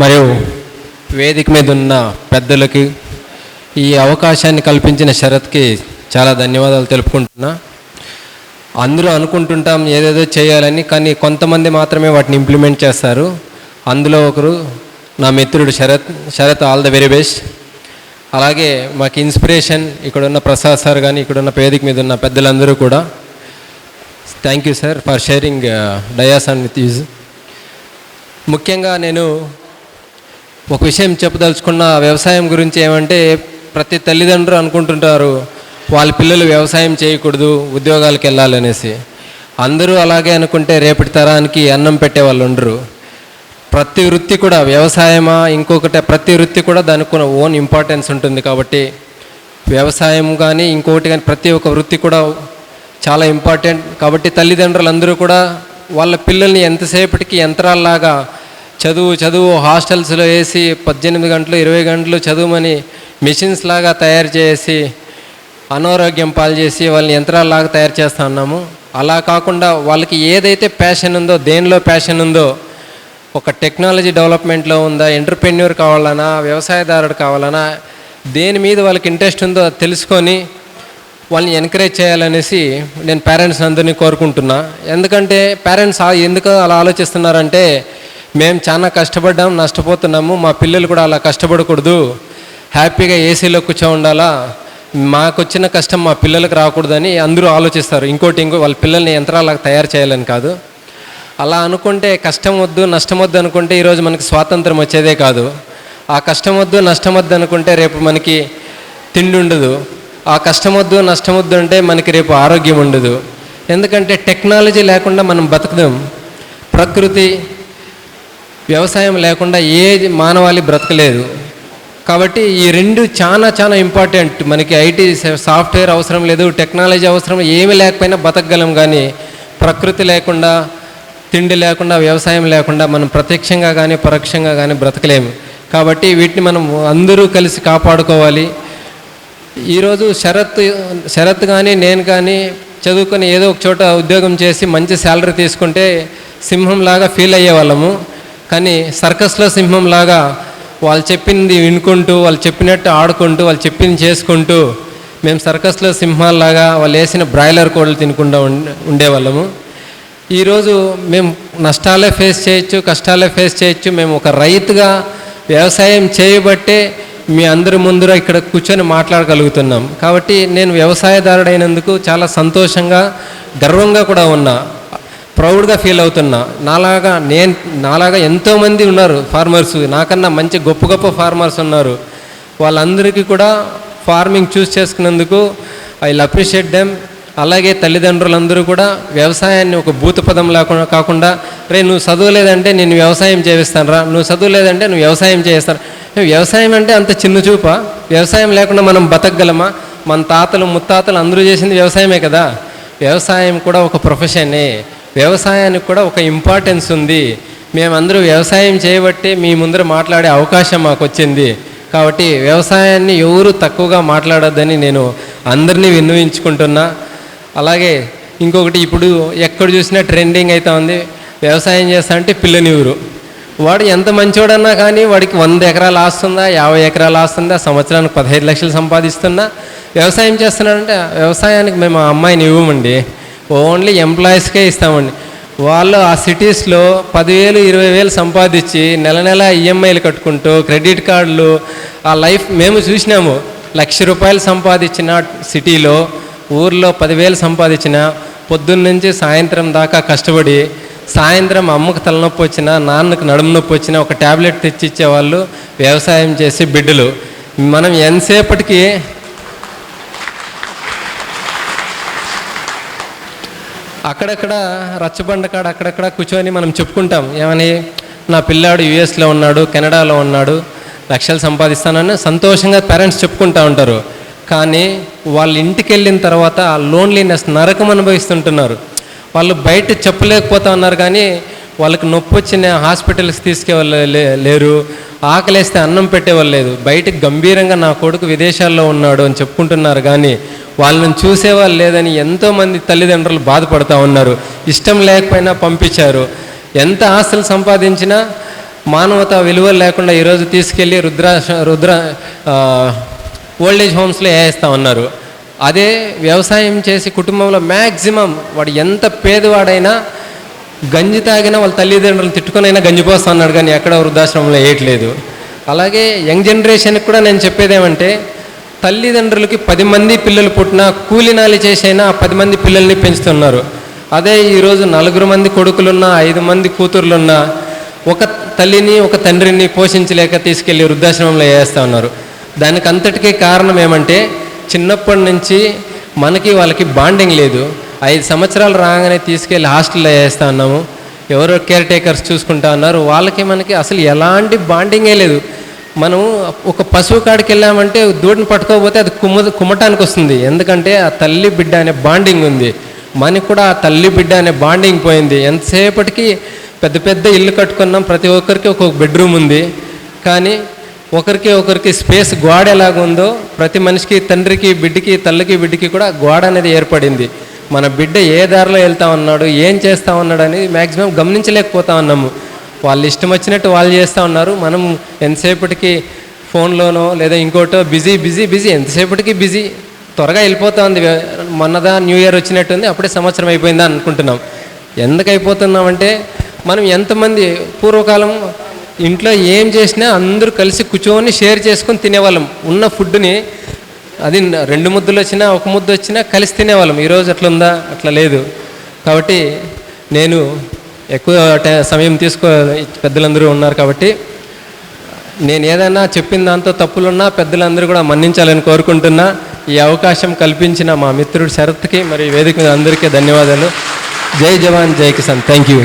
మరియు వేదిక మీద ఉన్న పెద్దలకి ఈ అవకాశాన్ని కల్పించిన శరత్కి చాలా ధన్యవాదాలు తెలుపుకుంటున్నా. అందరూ అనుకుంటుంటాం ఏదేదో చేయాలని కానీ కొంతమంది మాత్రమే వాటిని ఇంప్లిమెంట్ చేస్తారు. అందులో ఒకరు నా మిత్రుడు Sharath Sharath all the very best. అలాగే మాకు ఇన్స్పిరేషన్ ఇక్కడున్న ప్రసాద్ సార్ కానీ ఇక్కడున్న పేదిక మీద ఉన్న పెద్దలందరూ కూడా. Thank you sir for sharing dais and with us ముఖ్యంగా నేను ఒక విషయం చెప్పదలుచుకున్న వ్యవసాయం గురించి ఏమంటే ప్రతి తల్లిదండ్రులు అనుకుంటుంటారు వాళ్ళ పిల్లలు వ్యవసాయం చేయకూడదు ఉద్యోగాలకు వెళ్ళాలనేసి. అందరూ అలాగే అనుకుంటే రేపటి తరానికి అన్నం పెట్టే వాళ్ళు ఉండరు. ప్రతి వృత్తి కూడా వ్యవసాయమా ఇంకొకటి ప్రతి వృత్తి కూడా దానికి ఓన్ ఇంపార్టెన్స్ ఉంటుంది కాబట్టి వ్యవసాయం కానీ ఇంకొకటి కానీ ప్రతి ఒక్క వృత్తి కూడా చాలా ఇంపార్టెంట్. కాబట్టి తల్లిదండ్రులు అందరూ కూడా వాళ్ళ పిల్లల్ని ఎంతసేపటికి యంత్రాల్లాగా చదువు చదువు హాస్టల్స్లో వేసి పద్దెనిమిది గంటలు ఇరవై గంటలు చదువుమని మిషన్స్ లాగా తయారు చేసి అనారోగ్యం పాలు చేసి వాళ్ళని యంత్రాల్లాగా తయారు చేస్తూ ఉన్నాము. అలా కాకుండా వాళ్ళకి ఏదైతే ప్యాషన్ ఉందో దేనిలో ప్యాషన్ ఉందో ఒక టెక్నాలజీ డెవలప్మెంట్లో ఉందా ఎంటర్ప్రెన్యూర్ కావాలన్నా వ్యవసాయదారుడు కావాలన్నా దేని మీద వాళ్ళకి ఇంట్రెస్ట్ ఉందో తెలుసుకొని వాళ్ళని ఎంకరేజ్ చేయాలనేసి నేను పేరెంట్స్ అందరినీ కోరుకుంటున్నా. ఎందుకంటే పేరెంట్స్ ఎందుకు అలా ఆలోచిస్తున్నారంటే మేము చాలా కష్టపడ్డాం నష్టపోతున్నాము. మా పిల్లలు కూడా అలా కష్టపడకూడదు. హ్యాపీగా ఏసీలో కూర్చో ఉండాలా మాకు వచ్చిన కష్టం మా పిల్లలకు రాకూడదని అందరూ ఆలోచిస్తారు. ఇంకోటి ఇంకో వాళ్ళ పిల్లల్ని యంత్రాలకు తయారు చేయాలని కాదు. అలా అనుకుంటే కష్టం వద్దు నష్టం వద్దు అనుకుంటే ఈరోజు మనకి స్వాతంత్రం వచ్చేదే కాదు. ఆ కష్టం వద్దు నష్టం వద్దు అనుకుంటే రేపు మనకి తిండి ఉండదు. ఆ కష్టం వద్దు నష్టం వద్దు అంటే మనకి రేపు ఆరోగ్యం ఉండదు. ఎందుకంటే టెక్నాలజీ లేకుండా మనం బతకదాం ప్రకృతి వ్యవసాయం లేకుండా ఏది మానవాళి బ్రతకలేదు. కాబట్టి ఈ రెండు చాలా చాలా ఇంపార్టెంట్ మనకి ఐటీ సాఫ్ట్వేర్ అవసరం లేదు టెక్నాలజీ అవసరం ఏమి లేకపోయినా బతకగలం కానీ ప్రకృతి లేకుండా తిండి లేకుండా వ్యవసాయం లేకుండా మనం ప్రత్యక్షంగా కానీ పరోక్షంగా కానీ బ్రతకలేము. కాబట్టి వీటిని మనం అందరూ కలిసి కాపాడుకోవాలి. ఈరోజు శరత్ శరత్ కానీ నేను కానీ చదువుకొని ఏదో ఒక చోట ఉద్యోగం చేసి మంచి శాలరీ తీసుకుంటే సింహంలాగా ఫీల్ అయ్యే వాళ్ళము కానీ సర్కస్లో సింహంలాగా వాళ్ళు చెప్పింది వినుకుంటూ వాళ్ళు చెప్పినట్టు ఆడుకుంటూ వాళ్ళు చెప్పింది చేసుకుంటూ మేము సర్కస్లో సింహాల్లాగా వాళ్ళు వేసిన బ్రాయిలర్ కోళ్ళు తినకుండా ఉండే ఉండేవాళ్ళము. ఈరోజు మేము నష్టాలే ఫేస్ చేయొచ్చు కష్టాలే ఫేస్ చేయొచ్చు. మేము ఒక రైతుగా వ్యవసాయం చేయబట్టే మీ అందరి ముందర ఇక్కడ కూర్చొని మాట్లాడగలుగుతున్నాం. కాబట్టి నేను వ్యవసాయదారుడైనందుకు చాలా సంతోషంగా గర్వంగా కూడా ఉన్నా. ప్రౌడ్గా ఫీల్ అవుతున్నా. నాలాగా నేను నాలాగా ఎంతోమంది ఉన్నారు ఫార్మర్స్. నాకన్నా మంచి గొప్ప గొప్ప ఫార్మర్స్ ఉన్నారు. వాళ్ళందరికీ కూడా ఫార్మింగ్ చూస్ చేసుకున్నందుకు ఐ అప్రిషియేట్ దెమ్. అలాగే తల్లిదండ్రులందరూ కూడా వ్యవసాయాన్ని ఒక భూతపదం లేకుండా కాకుండా రే నువ్వు చదువులేదంటే నేను వ్యవసాయం చేయిస్తాను రా. నువ్వు చదువులేదంటే నువ్వు వ్యవసాయం చేయిస్తాను. వ్యవసాయం అంటే అంత చిన్న చూప? వ్యవసాయం లేకుండా మనం బతకగలమా? మన తాతలు ముత్తాతలు అందరూ చేసింది వ్యవసాయమే కదా. వ్యవసాయం కూడా ఒక ప్రొఫెషనే. వ్యవసాయానికి కూడా ఒక ఇంపార్టెన్స్ ఉంది. మేమందరూ వ్యవసాయం చేయబట్టి మీ ముందర మాట్లాడే అవకాశం మాకు వచ్చింది. కాబట్టి వ్యవసాయాన్ని ఎవరు తక్కువగా మాట్లాడొద్దని నేను అందరినీ విన్నవించుకుంటున్నా. అలాగే ఇంకొకటి ఇప్పుడు ఎక్కడ చూసినా ట్రెండింగ్ అవుతా ఉంది. వ్యవసాయం చేస్తా అంటే పిల్లనివ్వరు. వాడు ఎంత మంచివాడన్నా కానీ వాడికి వంద ఎకరాలు ఆస్తుందా యాభై ఎకరాలు ఆస్తుందా సంవత్సరానికి పదహైదు లక్షలు సంపాదిస్తున్నా. వ్యవసాయం చేస్తున్నాడంటే వ్యవసాయానికి మేము ఆ అమ్మాయిని ఇవ్వమండి. ఓన్లీ ఎంప్లాయీస్కే ఇస్తామండి. వాళ్ళు ఆ సిటీస్లో పదివేలు ఇరవై వేలు సంపాదించి నెల నెల ఈఎంఐలు కట్టుకుంటూ క్రెడిట్ కార్డులు ఆ లైఫ్ మేము చూసినాము. లక్ష రూపాయలు సంపాదించిన సిటీలో ఊర్లో పదివేలు సంపాదించిన పొద్దున్నుంచి సాయంత్రం దాకా కష్టపడి సాయంత్రం అమ్మకు తలనొప్పి వచ్చినా నాన్నకు నడుము నొప్పి వచ్చినా ఒక ట్యాబ్లెట్ తెచ్చి ఇచ్చేవాళ్ళు వ్యవసాయం చేసి బిడ్డలు. మనం ఎంతసేపటికి అక్కడక్కడ రచ్చబండ కాడ అక్కడక్కడ కూర్చొని మనం చెప్పుకుంటాం. ఏమని? నా పిల్లాడు యుఎస్లో ఉన్నాడు కెనడాలో ఉన్నాడు లక్షలు సంపాదిస్తానని సంతోషంగా పేరెంట్స్ చెప్పుకుంటా ఉంటారు. కానీ వాళ్ళ ఇంటికి వెళ్ళిన తర్వాత ఆ లోన్లీనెస్ నరకం అనుభవిస్తుంటున్నారు. వాళ్ళు బయట చెప్పలేకపోతా ఉన్నారు కానీ వాళ్ళకి నొప్పి వచ్చిన హాస్పిటల్స్కి తీసుకెళ్ళ లేరు. ఆకలేస్తే అన్నం పెట్టేవాళ్ళు లేదు. బయట గంభీరంగా నా కొడుకు విదేశాల్లో ఉన్నాడు అని చెప్పుకుంటున్నారు కానీ వాళ్ళని చూసేవాళ్ళు లేదని ఎంతోమంది తల్లిదండ్రులు బాధపడుతూ ఉన్నారు. ఇష్టం లేకపోయినా పంపించారు. ఎంత ఆస్తులు సంపాదించినా మానవత విలువలు లేకుండా ఈరోజు తీసుకెళ్ళి రుద్రాశ రుద్ర ఓల్డేజ్ హోమ్స్లో వేస్తూ ఉన్నారు. అదే వ్యవసాయం చేసి కుటుంబంలో మ్యాక్సిమం వాడు ఎంత పేదవాడైనా గంజి తాగినా వాళ్ళ తల్లిదండ్రులు తిట్టుకునైనా గంజి పోస్తా ఉన్నాడు కానీ ఎక్కడ వృద్ధాశ్రమంలో వేయట్లేదు. అలాగే యంగ్ జనరేషన్కి కూడా నేను చెప్పేది ఏమంటే తల్లిదండ్రులకి పది మంది పిల్లలు పుట్టినా కూలినాలి చేసైనా ఆ పది మంది పిల్లల్ని పెంచుతున్నారు. అదే ఈరోజు నలుగురు మంది కొడుకులున్నా ఐదు మంది కూతుర్లున్నా ఒక తల్లిని ఒక తండ్రిని పోషించలేక తీసుకెళ్ళి వృద్ధాశ్రమంలో వేస్తూ ఉన్నారు. దానికి అంతటికీ కారణం ఏమంటే చిన్నప్పటి నుంచి మనకి వాళ్ళకి బాండింగ్ లేదు. ఐదు సంవత్సరాలు రాగానే తీసుకెళ్ళి హాస్టల్లో వేస్తా ఉన్నాము. ఎవరో కేర్ టేకర్స్ చూసుకుంటా ఉన్నారు. వాళ్ళకి మనకి అసలు ఎలాంటి బాండింగే లేదు. మనం ఒక పశువు కాడికి వెళ్ళామంటే దూడని పట్టుకోకపోతే అది కుమ్మ కుమ్మటానికి వస్తుంది. ఎందుకంటే ఆ తల్లి బిడ్డ అనే బాండింగ్ ఉంది. మనకి కూడా ఆ తల్లి బిడ్డ అనే బాండింగ్ పోయింది. ఎంతసేపటికి పెద్ద పెద్ద ఇల్లు కట్టుకున్నాం. ప్రతి ఒక్కరికి ఒక్కొక్క బెడ్రూమ్ ఉంది. కానీ ఒకరికి ఒకరికి స్పేస్ గోడ ఎలాగుందో ప్రతి మనిషికి తండ్రికి బిడ్డకి తల్లికి బిడ్డకి కూడా గోడ అనేది ఏర్పడింది. మన బిడ్డ ఏ దారిలో వెళ్తా ఉన్నాడు ఏం చేస్తా ఉన్నాడు అనేది మ్యాక్సిమం గమనించలేకపోతా ఉన్నాము. వాళ్ళు ఇష్టం వచ్చినట్టు వాళ్ళు చేస్తూ ఉన్నారు. మనం ఎంతసేపటికి ఫోన్లోనో లేదా ఇంకోటో బిజీ బిజీ బిజీ ఎంతసేపటికి బిజీ త్వరగా వెళ్ళిపోతా ఉంది. మొన్నదా న్యూ ఇయర్ వచ్చినట్టుంది అప్పుడే సంవత్సరం అయిపోయిందా అనుకుంటున్నాం. ఎందుకు అయిపోతున్నామంటే మనం ఎంతమంది పూర్వకాలం ఇంట్లో ఏం చేసినా అందరూ కలిసి కూర్చొని షేర్ చేసుకొని తినేవాళ్ళం. ఉన్న ఫుడ్ని అది రెండు ముద్దలు వచ్చినా ఒక ముద్ద వచ్చినా కలిసి తినేవాళ్ళం. ఈరోజు అట్లా ఉందా అట్లా లేదు. కాబట్టి నేను ఎక్కువ సమయం తీసుకో పెద్దలందరూ ఉన్నారు కాబట్టి నేను ఏదైనా చెప్పిన దాంతో తప్పులున్నా పెద్దలందరూ కూడా మన్నించాలని కోరుకుంటున్నా. ఈ అవకాశం కల్పించిన మా మిత్రుడు శరత్కి మరియు వేదిక మీద అందరికీ ధన్యవాదాలు. జై జవాన్ జై కిసాన్. Thank you.